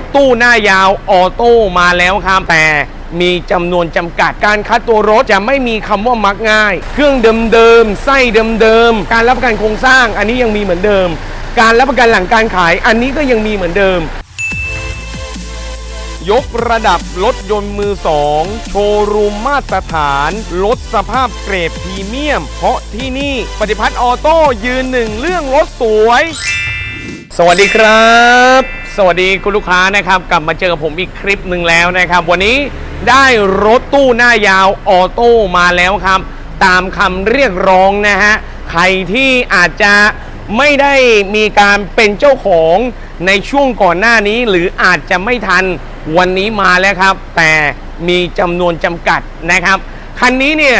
ถตู้หน้ายาวออโต้มาแล้วครับแต่มีจำนวนจำกัดการคัดตัวรถจะไม่มีคำว่ามักง่าย เครื่องเดิมๆไส้เดิมๆการรับประกันโครงสร้างอันนี้ยังมีเหมือนเดิม การรับประกันหลังการขายอันนี้ก็ยังมีเหมือนเดิม ยกระดับรถยนต์มือสองโชว์รูมมาตรฐานลดสภาพเกรดพรีเมียม เพราะที่นี่ปฏิพัฒน์ออโต้ยืนหนึ่งเรื่องรถสวย สวัสดีครับ สวัสดีคุณลูกค้านะครับ กลับมาเจอผมอีกคลิปหนึ่งแล้วนะครับ วันนี้ได้รถตู้หน้ายาวออโต้มาแล้วครับ ตามคำเรียกร้องนะฮะ ใครที่อาจจะไม่ได้มีการเป็นเจ้าของในช่วงก่อนหน้านี้ หรืออาจจะไม่ทันวันนี้มาแล้วครับ แต่มีจำนวนจำกัดนะครับ คันนี้เนี่ย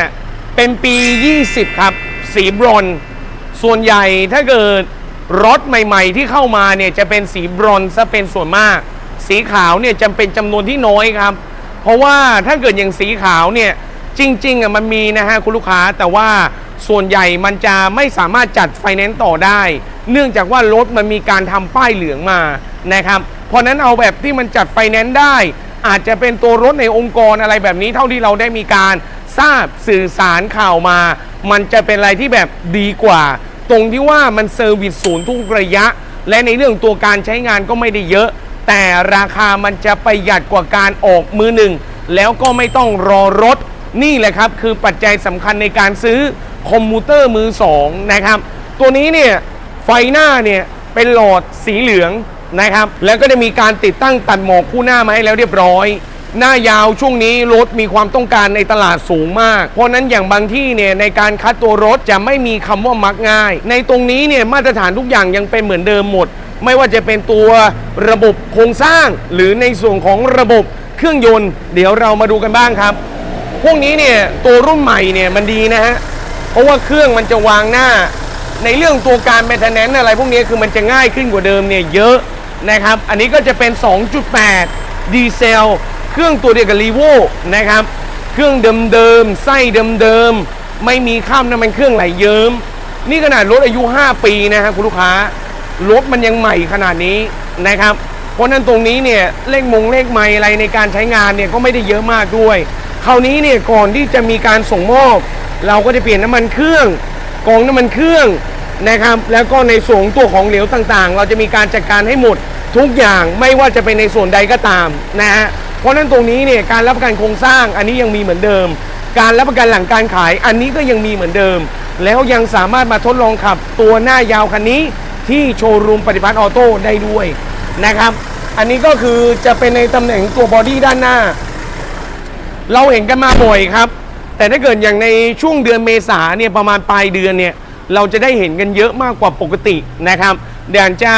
เป็นปี 20 ครับ สีบรอน ส่วนใหญ่ถ้าเกิด รถใหม่ ๆ ที่เข้ามาเนี่ยจะเป็นสีบรอนซ์ซะเป็นส่วนมาก สีขาวเนี่ยจำเป็นจำนวนที่น้อยครับ เพราะว่าถ้าเกิดอย่างสีขาวเนี่ยจริงๆอะมันมีนะฮะคุณลูกค้าแต่ว่าส่วนใหญ่มันจะไม่สามารถจัดไฟแนนซ์ต่อได้ เนื่องจากว่ารถมันมีการทำป้ายเหลืองมานะครับเพราะนั้นเอาแบบที่มันจัดไฟแนนซ์ได้ อาจจะเป็นตัวรถในองค์กรอะไรแบบนี้เท่าที่เราได้มีการทราบสื่อสารข่าวมา มันจะเป็นอะไรที่แบบดีกว่า ตรงที่ว่ามันเซอร์วิสศูนย์ทุกระยะ และในเรื่องตัวการใช้งานก็ไม่ได้เยอะ แต่ราคามันจะประหยัดกว่าการออกมือหนึ่ง แล้วก็ไม่ต้องรอรถ นี่แหละครับ คือปัจจัยสำคัญในการซื้อคอมพิวเตอร์มือสองนะครับ ตัวนี้เนี่ยไฟหน้าเนี่ยเป็นหลอดสีเหลืองนะครับ แล้วก็จะมีการติดตั้งตัดหมอกคู่หน้ามาให้แล้วเรียบร้อย หน้ายาวช่วงนี้รถมีความต้องการในตลาดสูงมาก เพราะนั้นอย่างบางที่เนี่ยในการคัดตัวรถจะไม่มีคำว่ามักง่าย ในตรงนี้เนี่ยมาตรฐานทุกอย่างยังเป็นเหมือนเดิมหมด ไม่ว่าจะเป็นตัวระบบโครงสร้าง หรือในส่วนของระบบเครื่องยนต์ เดี๋ยวเรามาดูกันบ้างครับ พวกนี้เนี่ยตัวรุ่นใหม่เนี่ยมันดีนะฮะเพราะว่าเครื่องมันจะวางหน้า ในเรื่องตัวการ m ม i เ t นอะไรพวกนี้คือมันจะง่ายขึ้นกว่าเดิมเนี่ยเยอะนะครับ อันนี้ก็จะเป็น 2.8 ดีเซล เครื่องตัวเดียวกับรีโวนะครับ เครื่องเดิมๆไส้เดิมๆไม่มีข้ามน้ำมันเครื่องไหลเยิ้ม นี่ขนาดรถอายุ 5 ปีนะฮะคุณลูกค้ารถมันยังใหม่ขนาดนี้นะครับ เพราะนั้นตรงนี้เนี่ยเลขมงเลขไมล์อะไรในการใช้งานเนี่ยก็ไม่ได้เยอะมากด้วย คราวนี้เนี่ยก่อนที่จะมีการส่งมอบ เราก็จะเปลี่ยนน้ำมันเครื่องกองน้ำมันเครื่องนะครับ แล้วก็ในส่วนตัวของเหลวต่างๆ เราจะมีการจัดการให้หมดทุกอย่างไม่ว่าจะเป็นในส่วนใดก็ตามนะฮะ เพราะนั้นตรงนี้เนี่ยการรับประกันโครงสร้างอันนี้ยังมีเหมือนเดิม การรับประกันหลังการขายอันนี้ก็ยังมีเหมือนเดิม แล้วยังสามารถมาทดลองขับตัวหน้ายาวคันนี้ที่โชว์รูมปฏิพัฒน์ออโต้ได้ด้วยนะครับ อันนี้ก็คือจะเป็นในตำแหน่งตัวบอดี้ด้านหน้า เราเห็นกันมาบ่อยครับ แต่ถ้าเกิดอย่างในช่วงเดือนเมษาเนี่ยประมาณปลายเดือนเนี่ยเราจะได้เห็นกันเยอะมากกว่าปกตินะครับเดี๋ยวจะ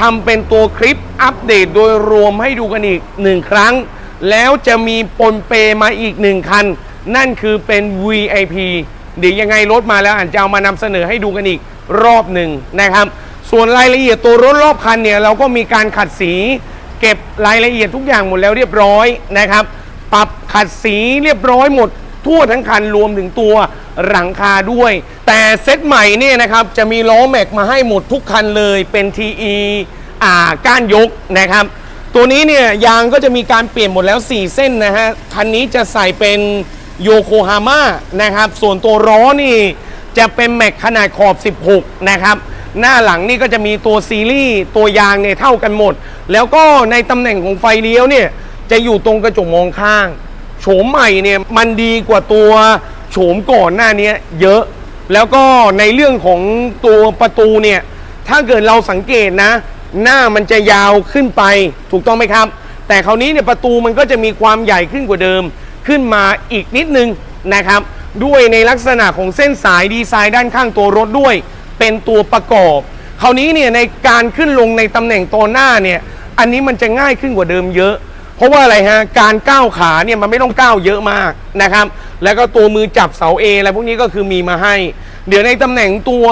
ทำเป็นตัวคลิปอัปเดตโดยรวมให้ดูกันอีกหนึ่งครั้ง แล้วจะมีปนเปมาอีกหนึ่งคัน นั่นคือเป็น VIP เดี๋ยวยังไงรถมาแล้วอาจจะเอามานำเสนอให้ดูกันอีกรอบหนึ่งนะครับ ส่วนรายละเอียดตัวรถรอบคันเนี่ยเราก็มีการขัดสี เก็บรายละเอียดทุกอย่างหมดแล้วเรียบร้อยนะครับ ปรับขัดสีเรียบร้อยหมด ทั่วทั้งคันรวมถึงตัวหลังคาด้วย แต่เซตใหม่เนี่ยนะครับจะมีล้อแม็กมาให้หมดทุกคันเลยเป็น TE อ่าก้านยกนะครับ ตัวนี้เนี่ยยางก็จะมีการเปลี่ยนหมดแล้ว 4 เส้นนะฮะ คันนี้จะใส่เป็นโยโกฮาม่านะครับ ส่วนตัวล้อนี่จะเป็นแม็กขนาดขอบ 16 นะครับ หน้าหลังนี่ก็จะมีตัวซีรีส์ตัวยางเนี่ยเท่ากันหมด แล้วก็ในตำแหน่งของไฟเลี้ยวเนี่ยจะอยู่ตรงกระจกมองข้าง โฉมใหม่เนี่ยมันดีกว่าตัวโฉมก่อนหน้านี้เยอะ แล้วก็ในเรื่องของตัวประตูเนี่ย ถ้าเกิดเราสังเกตนะ หน้ามันจะยาวขึ้นไปถูกต้องไหมครับ แต่คราวนี้เนี่ยประตูมันก็จะมีความใหญ่ขึ้นกว่าเดิม ขึ้นมาอีกนิดนึงนะครับ ด้วยในลักษณะของเส้นสายดีไซน์ด้านข้างตัวรถด้วย เป็นตัวประกอบ คราวนี้เนี่ยในการขึ้นลงในตำแหน่งตัวหน้าเนี่ย อันนี้มันจะง่ายขึ้นกว่าเดิมเยอะ เพราะว่าอะไรฮะการก้าวขาเนี่ยมันไม่ต้องก้าวเยอะมากนะครับ แล้วก็ตัวมือจับเสา A อะไรพวกนี้ก็คือมีมาให้ เดี๋ยวในตำแหน่งตัว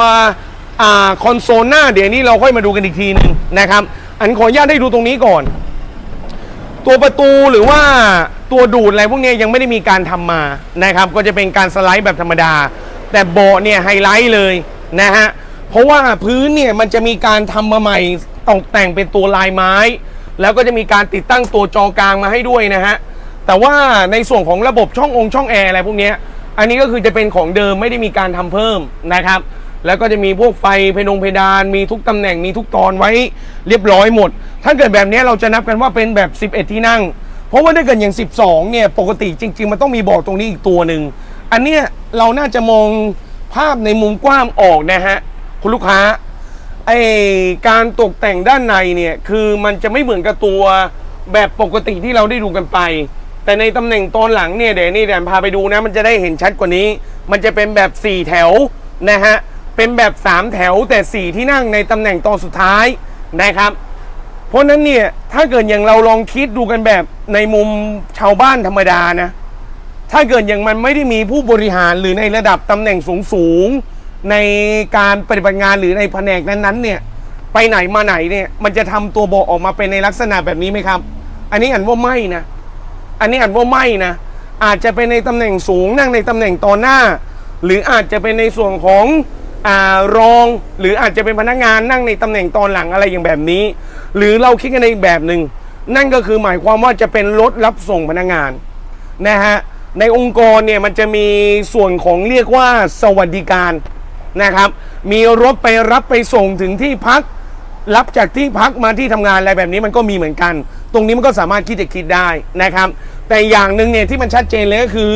อคอนโซลหน้าเดี๋ยวนี้เราค่อยมาดูกันอีกทีหนึงนะครับ อันขออนุญาตให้ดูตรงนี้ก่อน ตัวประตูหรือว่าตัวดูดอะไรพวกนี้ยังไม่ได้มีการทำมานะครับ ก็จะเป็นการสไลด์แบบธรรมดา แต่เบาะเนี่ยไฮไลท์เลยนะฮะเพราะว่าพื้นเนี่ยมันจะมีการทำมาใหม่ตกแต่งเป็นตัวลายไม้ แล้วก็จะมีการติดตั้งตัวจอกลางมาให้ด้วยนะฮะ แต่ว่าในส่วนของระบบช่ององค์ช่องแอร์อะไรพวกนี้อันนี้ก็คือจะเป็นของเดิมไม่ได้มีการทำเพิ่มนะครับ แล้วก็จะมีพวกไฟเพดงเพดานมีทุกตำแหน่งมีทุกตอนไว้เรียบร้อยหมด ถ้าเกิดแบบนี้เราจะนับกันว่าเป็นแบบ 11 ที่นั่ง เพราะว่าถ้าเกิดอย่าง 12 เนี่ยปกติจริง ๆ มันต้องมีบอกตรงนี้อีกตัวหนึ่งอันเนี้ยเราน่าจะมองภาพในมุมกว้างออกนะฮะคุณลูกค้าไอการตกแต่งด้านในเนี่ยคือมันจะไม่เหมือนกับตัวแบบปกติที่เราได้ดูกันไป แต่ในตำแหน่งตอนหลังเนี่ยเดี๋ยวนี่แดนพาไปดูนะ มันจะได้เห็นชัดกว่านี้ มันจะเป็นแบบ 4 แถวนะฮะ เป็นแบบ 3 แถวแต่ 4 ที่นั่งในตำแหน่งตอนสุดท้ายนะครับ เพราะนั้นเนี่ยถ้าเกิดอย่างเราลองคิดดูกันแบบในมุมชาวบ้านธรรมดานะ ถ้าเกิดอย่างมันไม่ได้มีผู้บริหารหรือในระดับตำแหน่งสูงสูงในการปฏิบัติงานหรือในแผนกนั้นๆเนี่ยไปไหนมาไหนเนี่ยมันจะทำตัวเบาะออกมาเป็นในลักษณะแบบนี้ไหมครับ อันนี้อันว่าไม่นะ อันนี้อันว่าไม่นะ อาจจะเป็นในตำแหน่งสูงนั่งในตำแหน่งตอนหน้า หรืออาจจะเป็นในส่วนของอรอง หรืออาจจะเป็นพนักงานนั่งในตำแหน่งตอนหลังอะไรอย่างแบบนี้ หรือเราคิดกันในอีกแบบหนึ่งนั่นก็คือหมายความว่าจะเป็นรถรับส่งพนักงานนะฮะในองค์กรเนี่ยมันจะมีส่วนของเรียกว่าสวัสดิการนะครับ มีรถไปรับไปส่งถึงที่พัก รับจากที่พักมาที่ทำงานอะไรแบบนี้มันก็มีเหมือนกัน ตรงนี้มันก็สามารถคิดจะคิดได้นะครับ แต่อย่างหนึ่งเนี่ยที่มันชัดเจนเลยก็คือ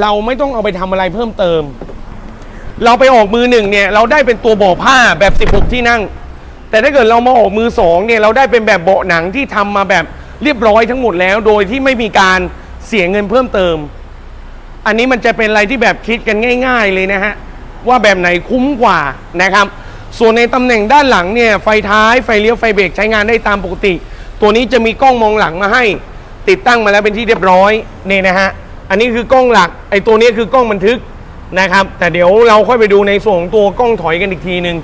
เราไม่ต้องเอาไปทำอะไรเพิ่มเติม เราไปออกมือหนึ่งเนี่ยเราได้เป็นตัวเบาะผ้าแบบ 16 ที่นั่ง แต่ถ้าเกิดเรามาออกมือสองเนี่ยเราได้เป็นแบบเบาะหนังที่ทำมาแบบเรียบร้อยทั้งหมดแล้ว โดยที่ไม่มีการเสียเงินเพิ่มเติม อันนี้มันจะเป็นอะไรที่แบบคิดกันง่าย ๆ เลยนะฮะว่าแบบไหนคุ้มกว่านะครับ ส่วนในตำแหน่งด้านหลังเนี่ยไฟท้ายไฟเลี้ยวไฟเบรกใช้งานได้ตามปกติ ตัวนี้จะมีกล้องมองหลังมาให้ ติดตั้งมาแล้วเป็นที่เรียบร้อยนี่นะฮะอันนี้คือกล้องหลักไอ้ตัวนี้คือกล้องบันทึกนะครับ แต่เดี๋ยวเราค่อยไปดูในส่วนของตัวกล้องถอยกันอีกทีหนึ่ง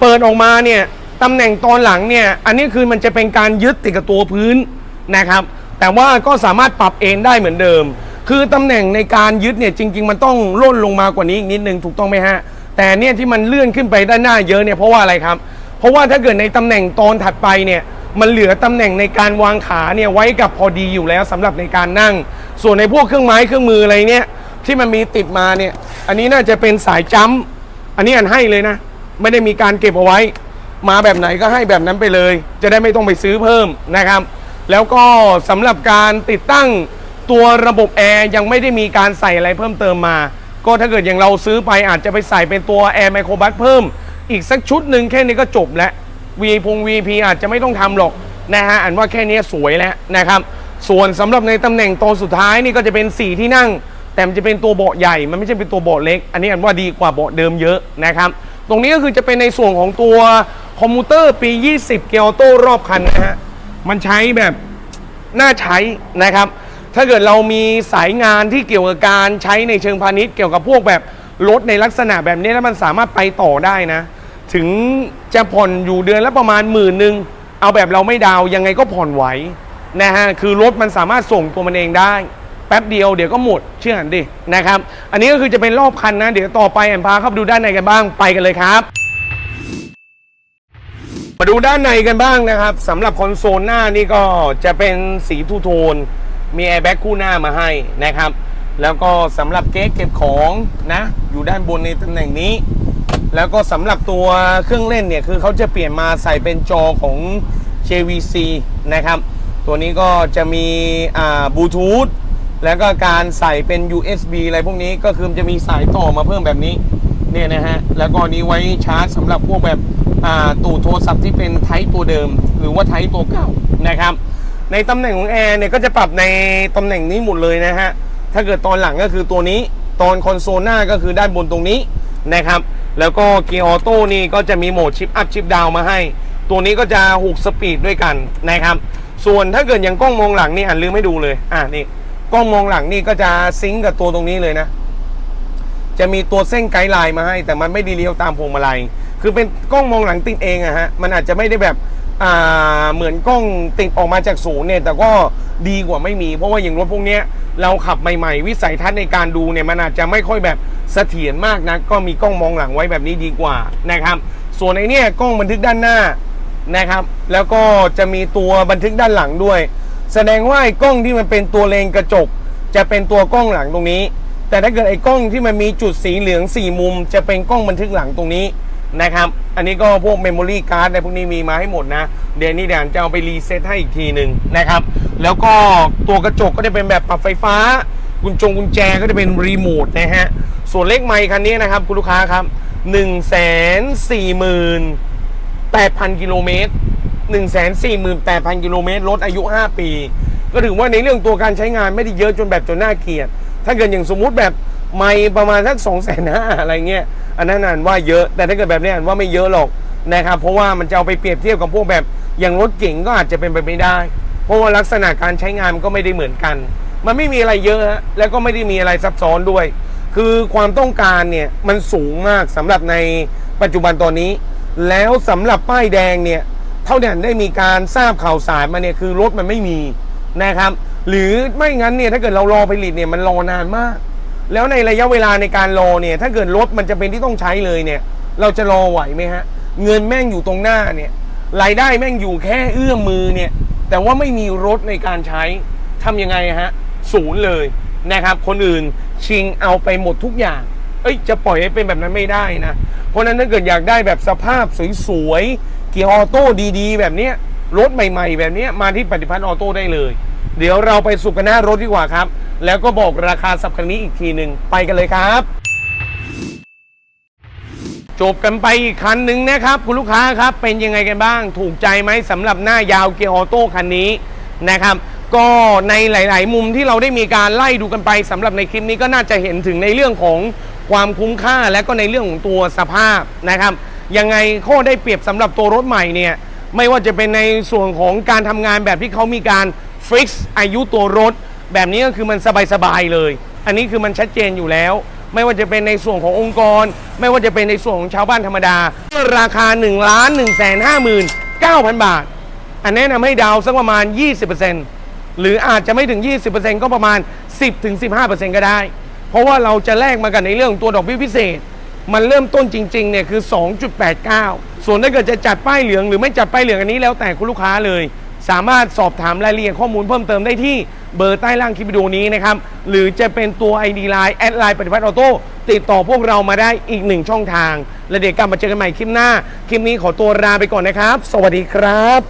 เปิดออกมาเนี่ยตำแหน่งตอนหลังเนี่ยอันนี้คือมันจะเป็นการยึดติดกับตัวพื้นนะครับ แต่ว่าก็สามารถปรับเอนได้เหมือนเดิม คือตำแหน่งในการยึดเนี่ยจริง ๆ มันต้องล่นลงมากว่านี้อีกนิดนึงถูกต้องไหมฮะแต่เนี่ยที่มันเลื่อนขึ้นไปด้านหน้าเยอะเนี่ยเพราะว่าอะไรครับ เพราะว่าถ้าเกิดในตำแหน่งตอนถัดไปเนี่ย มันเหลือตำแหน่งในการวางขาเนี่ยไว้กับพอดีอยู่แล้วสำหรับในการนั่ง ส่วนในพวกเครื่องไม้เครื่องมืออะไรเนี่ยที่มันมีติดมาเนี่ย อันนี้น่าจะเป็นสายจัมป์อันนี้อันให้เลยนะ ไม่ได้มีการเก็บเอาไว้ มาแบบไหนก็ให้แบบนั้นไปเลย จะได้ไม่ต้องไปซื้อเพิ่มนะครับ แล้วก็สำหรับการติดตั้งตัวระบบแอร์ยังไม่ได้มีการใส่อะไรเพิ่มเติมมา ก็ถ้าเกิดอย่างเราซื้อไปอาจจะไปใส่เป็นตัวแอร์ไมโครบัสเพิ่ม อีกสักชุดหนึ่งแค่นี้ก็จบแล้ว V พง VP อาจจะไม่ต้องทำหรอกนะฮะอันว่าแค่นี้สวยแล้วนะครับ ส่วนสำหรับในตำแหน่งตอนสุดท้ายนี่ก็จะเป็น 4 ที่นั่ง แต่มันจะเป็นตัวเบาะใหญ่ มันไม่ใช่เป็นตัวเบาะเล็ก อันนี้อันว่าดีกว่าเบาะเดิมเยอะนะครับ ตรงนี้ก็คือจะเป็นในส่วนของตัวคอมพิวเตอร์ปี 20 เกียร์ออโต้รอบคันนะฮะมันใช้แบบน่าใช้นะครับ ถ้าเกิดเรามีสายงานที่เกี่ยวกับการใช้ในเชิงพาณิชย์เกี่ยวกับพวกแบบรถในลักษณะแบบนี้แล้วมันสามารถไปต่อได้นะ ถึงจะผ่อนอยู่เดือนละประมาณหมื่นหนึ่งเอาแบบเราไม่ดาวยังไงก็ผ่อนไหวนะฮะคือรถมันสามารถส่งตัวมันเองได้ แป๊บเดียวเดี๋ยวก็หมดเชื่อหันดินะครับ อันนี้ก็คือจะเป็นรอบคันนะ เดี๋ยวต่อไปแอนพาเข้าไปดูด้านในกันบ้างไปกันเลยครับ มาดูด้านในกันบ้างนะครับสำหรับคอนโซลหน้านี่ก็จะเป็นสีทูโทน มีแอร์แบ็กคู่หน้ามาให้นะครับ แล้วก็สำหรับเก๊กเก็บของนะ อยู่ด้านบนในตำแหน่งนี้ แล้วก็สำหรับตัวเครื่องเล่นเนี่ยคือเขาจะเปลี่ยนมาใส่เป็นจอของ JVC นะครับ ตัวนี้ก็จะมีบลูทูธแล้วก็การใส่เป็น USB อะไรพวกนี้ก็คือจะมีสายต่อมาเพิ่มแบบนี้เนี่ยนะฮะแล้วก็นี้ไว้ชาร์จสำหรับพวกแบบตู้โทรศัพท์ที่เป็นไทป์ตัวเดิม หรือว่าไทป์ตัวเก่านะครับ ในตำแหน่งของแอร์เนี่ยก็จะปรับในตำแหน่งนี้หมดเลยนะฮะถ้าเกิดตอนหลังก็คือตัวนี้ตอนคอนโซลหน้าก็คือด้านบนตรงนี้นะครับ แล้วก็เกียร์ออโต้นี่ก็จะมีโหมดชิปอัพชิปดาวมาให้ ตัวนี้ก็จะ 6 สปีดด้วยกันนะครับ ส่วนถ้าเกิดอย่างกล้องมองหลังนี่อ่านลืมไม่ดูเลย อ่านี่กล้องมองหลังนี่ก็จะซิงกับตัวตรงนี้เลยนะ จะมีตัวเส้นไกด์ไลน์มาให้ แต่มันไม่ดีเลี้ยวตามพวงมาลัย คือเป็นกล้องมองหลังติดเองอะฮะ มันอาจจะไม่ได้แบบอ่าเหมือนกล้องติดออกมาจากศูนย์เนี่ย แต่ก็ดีกว่าไม่มี เพราะว่าอย่างรถพวกเนี้ยเราขับใหม่ ๆ วิสัยทัศน์ในการดูเนี่ยมันอาจจะไม่ค่อยแบบ เสถียรมากนะก็มีกล้องมองหลังไว้แบบนี้ดีกว่านะครับ ส่วนไอ้นี่กล้องบันทึกด้านหน้านะครับ แล้วก็จะมีตัวบันทึกด้านหลังด้วย แสดงว่าไอ้กล้องที่มันเป็นตัวเลนกระจก จะเป็นตัวกล้องหลังตรงนี้ แต่ถ้าเกิดไอ้กล้องที่มันมีจุดสีเหลืองสี่มุม จะเป็นกล้องบันทึกหลังตรงนี้นะครับ อันนี้ก็พวกเมมโมรี่การ์ดอะไรพวกนี้มีมาให้หมดนะ เดี๋ยวนี้เดี๋ยวจะเอาไปรีเซ็ตให้อีกทีหนึ่งนะครับ แล้วก็ตัวกระจกก็จะเป็นแบบปรับไฟฟ้า กุญจงกุญแจก็จะเป็นรีโมทนะฮะ ส่วนเลขไมค์คันนี้นะครับคุณลูกค้าครับ 1 4 0 0 0 8,000 กิโลเมตร 148,000 กิโลเมตร รถอายุ 5 ปี ก็ถือว่าในเรื่องตัวการใช้งานไม่ได้เยอะจนแบบจนน่าเกลียด ถ้าเกิดอย่างสมมุติแบบไม่ประมาณสัก2 5 0 0 0อะไรเงี้ย อันนั้นอ่านว่าเยอะ แต่ถ้าเกิดแบบนี้อ่านว่าไม่เยอะหรอกนะครับ เพราะว่ามันจะเอาไปเปรียบเทียบกับพวกแบบอย่างรถเก๋งก็อาจจะเป็นไปไม่ได้ เพราะว่าลักษณะการใช้งานมันก็ไม่ได้เหมือนกัน มันไม่มีอะไรเยอะฮะ แล้วก็ไม่ได้มีอะไรซับซ้อนด้วย คือความต้องการเนี่ยมันสูงมากสำหรับในปัจจุบันตอนนี้ แล้วสำหรับป้ายแดงเนี่ยเท่าที่ได้มีการทราบข่าวสารมาเนี่ยคือรถมันไม่มีนะครับ หรือไม่งั้นเนี่ยถ้าเกิดเรารอผลิตเนี่ยมันรอนานมาก แล้วในระยะเวลาในการรอเนี่ยถ้าเกิดรถมันจะเป็นที่ต้องใช้เลยเนี่ย เราจะรอไหวไหมฮะ เงินแม่งอยู่ตรงหน้าเนี่ยรายได้แม่งอยู่แค่เอื้อมมือเนี่ย แต่ว่าไม่มีรถในการใช้ทำยังไงฮะศูนย์เลย นะครับ คนอื่นชิงเอาไปหมดทุกอย่าง เอ้ยจะปล่อยให้เป็นแบบนั้นไม่ได้นะ เพราะฉะนั้นถ้าเกิดอยากได้แบบสภาพสวยๆเกียร์ออโต้ดีๆ แบบเนี้ยรถใหม่ๆ แบบนี้มาที่ปฏิพัฒน์ออโต้ได้เลย เดี๋ยวเราไปสุกกันหน้ารถดีกว่าครับ แล้วก็บอกราคาสับคันนี้อีกทีหนึ่งไปกันเลยครับ จบกันไปอีกคันหนึ่งนะครับ คุณลูกค้าครับเป็นยังไงกันบ้าง ถูกใจไหมสำหรับหน้ายาวเกียร์ออโต้คันนี้นะครับ ก็ในหลาย ๆ มุมที่เราได้มีการไล่ดูกันไปสำหรับในคลิปนี้ก็น่าจะเห็นถึงในเรื่องของความคุ้มค่าและก็ในเรื่องของตัวสภาพนะครับ ยังไงข้อได้เปรียบสำหรับตัวรถใหม่เนี่ยไม่ว่าจะเป็นในส่วนของการทำงานแบบที่เขามีการฟิกซ์อายุตัวรถ แบบนี้ก็คือมันสบาย ๆ เลย อันนี้คือมันชัดเจนอยู่แล้ว ไม่ว่าจะเป็นในส่วนขององค์กร ไม่ว่าจะเป็นในส่วนของชาวบ้านธรรมดา ราคา1นึ่งล้านหนึ่งแสนห้าหมื่นเก้าพันบาท อันแนะนำให้ดาวสักประมาณ 20% หรืออาจจะไม่ถึง 20%ก็ประมาณ 10-15%ก็ได้ เพราะว่าเราจะแลกมากันในเรื่องของตัวดอกเบี้ยพิเศษ มันเริ่มต้นจริงๆเนี่ยคือ 2.89 ส่วนถ้าเกิดจะจัดป้ายเหลือง หรือไม่จัดป้ายเหลืองอันนี้แล้วแต่คุณลูกค้าเลย สามารถสอบถามรายละเอียดข้อมูลเพิ่มเติมได้ที่เบอร์ใต้ล่างคลิปวิดีโอนี้นะครับ หรือจะเป็นตัว ID Line แอดไลน์ปฏิพัฒน์ออโต้ติดต่อพวกเรามาได้อีกหนึ่งช่องทาง และเดี๋ยวกลับมาเจอกันใหม่คลิปหน้า คลิปนี้ขอตัวลาไปก่อนนะครับ สวัสดีครับ